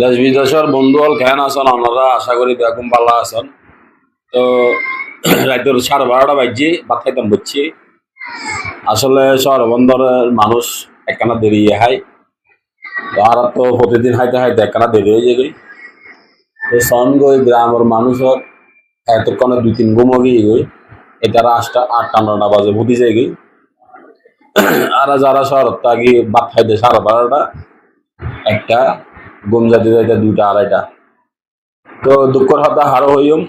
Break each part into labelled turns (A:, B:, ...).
A: দেশ বিদেশের বন্ধু হল কেন আছেন? আপনারা আশা করি বেগম ভালো আছেন। তো রাতের সাড়ে বারোটা বাজছি, ভাত খাইতাম বুঝছি। আসলে শহর বন্দরের মানুষ একখানা দেরি হয়। তো আর তো প্রতিদিন হাইতে হাইতে একখানা দেরি হয়ে যায় তো সন গই গ্রামের মানুষের এতক্ষণে দুই তিন ঘুমো গিয়ে গই এটারা আটটা আটটা, নটা বাজে বুঝি যায় গই আর যারা শহর থাকি ভাত খাইতে সাড়ে বারোটা, একটা ঘুম যাতে যাইতে দুইটা, আড়াইটা। তো দুঃখর হতা হারো হইম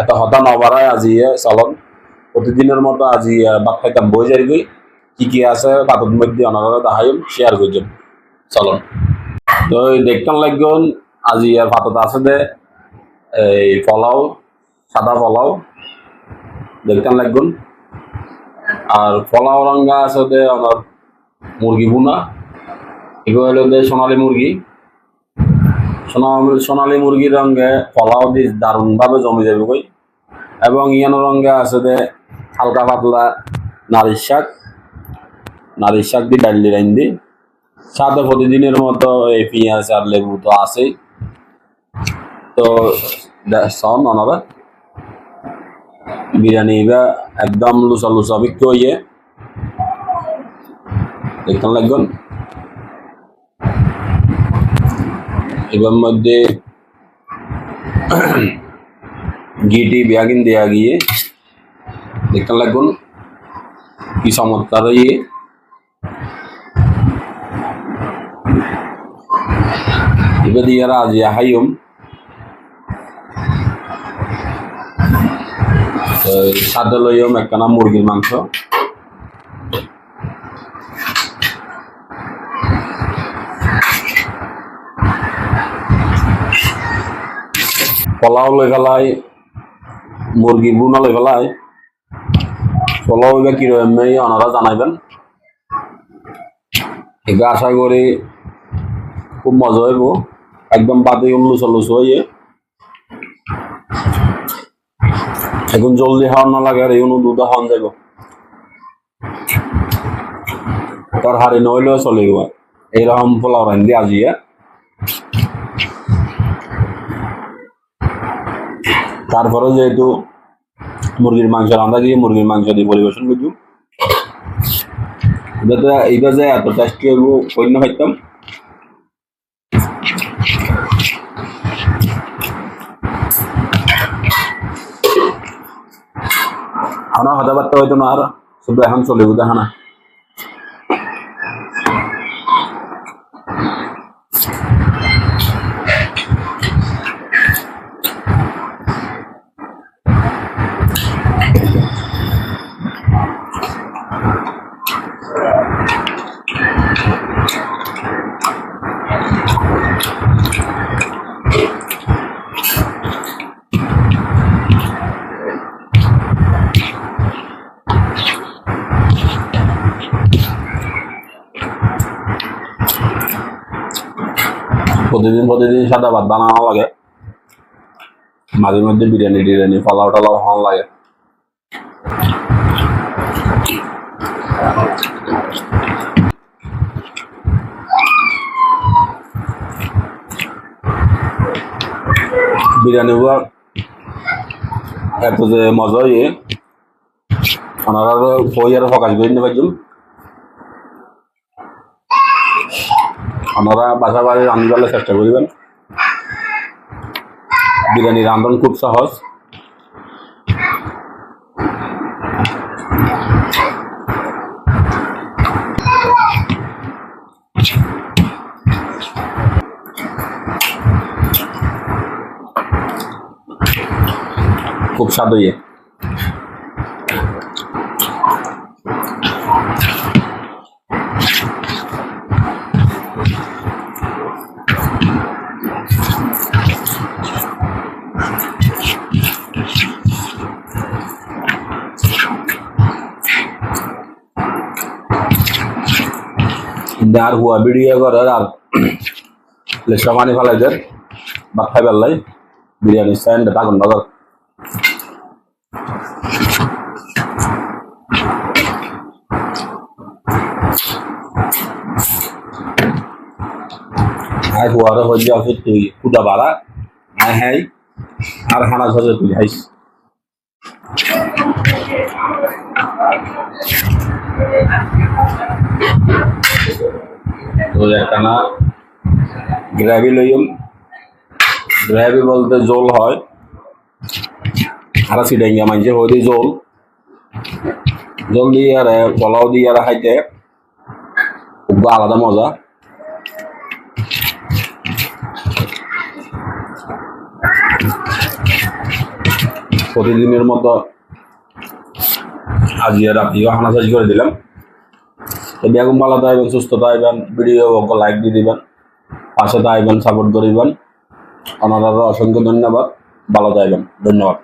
A: এত হতা নবারায় আজি চলন। প্রতিদিনের মতো আজি ভাত খাইতাম বই যাই গই কি কি আছে ভাতের মধ্যে অনারা দেখাইম শেয়ার করছিম চলন। তো দেখতাম লাগন আজি ইয়ার ভাতত আছে দে, এই পোলাও, সাদা পোলাও। দেখতাম লাগন আর পোলাও রঙ্গা আছে দে আমার মুরগি বুনা। এগুলো হলো সোনালী মুরগি সোনালী মুরগির রঙে ফলাও দিয়ে দারুণভাবে জমে যাবে কই। এবং ইয়ানো রঙে আছে যে হালকা পাতলা নারির শাক। নারির শাক দিয়ে ডাল দিয়ে দি সাথে প্রতিদিনের মতো এই পেঁয়াজ আর লেবু তো আছেই। তো সন বিরিয়ানি বা একদম লুচা লুচা বিক্রি হইয়ে। দেখতে লাগবেন মধ্যে গিটি ব্যাগিন দেয়া গিয়ে দেখতে লাগুন কি চমৎকার ইয়ে এবার ইয়ারা আজ হাইম সাদা লইম একখানা মুরগির মাংস। পোলাও লই ফেলাই মুরগি বুনা লই ফেলাই পোলাও এবার কীরকম এই ওনারা জানাইবেন এবার আশা করি খুব মজা হইব একদম বাদে লুচো লুচো হইয়ে এখন জলদি খাওয়ার না লাগে আর এগুলো দুধ খাওয়ান যাব তার হাড়ি নইলেও চলে গেল এইরকম পোলাও রান্ধি আজিয়া তারপরে যেহেতু মুরগির মাংস রান্না দিয়ে মুরগির মাংস দিয়ে পরিবেশন করছি যাতে এইবার যে এত টেস্টি হইব কন্য খাইতাম। আমার কথাবার্তা হইতো না আর, শুধু এখন চলে বুঝে হানা প্রতিদিন প্রতিদিন সাদা ভাত বানানো লাগে। মাঝে মধ্যে বিরিয়ানি টিরিয়ানি পোলাও টালাও হন লাগে। বিরিয়ানি গুলো এত যে মজা হয়ে ওনারা বই আর ফকাশ করে নিতে পারছিলাম আপনারা বাসা বাড়ি রান্নার চেষ্টা করবেন। বিরিয়ানি রান্ধন খুব সহজ। খুব স্বাদ হইয়ে আর হুয়া বিড়িয়ে করে আর লেসা পানি ফেলাই দেয় বা খাই পেলাই বিরিয়ানি স্যান্ড টাকুন বাজার। হুয়ারে হয়ে যাও তুই কুদা বাড়া? আয় হ্যাঁ আর হানা সাজে তুই হাইস তো একখানা গ্র্যাভি লইম। গ্র্যাভি বলতে জোল হয়। হারা সিডাইঙ্গা মানছে হইতে জোল। জল দিয়ে আর, পোলাও দিয়ে আর খাইতে। খুব আলাদা মজা। প্রতিদিনের মতো আজকে রাত্রিও হানাসাজি করে দিলাম। তো বেগম ভালো থাকবেন, সুস্থ থাকবেন ভিডিও লাইক দিয়ে দিবেন, পাশে থাকবেন সাপোর্ট করিবেন ওনারা অসংখ্য ধন্যবাদ। ভালো থাকবেন। ধন্যবাদ।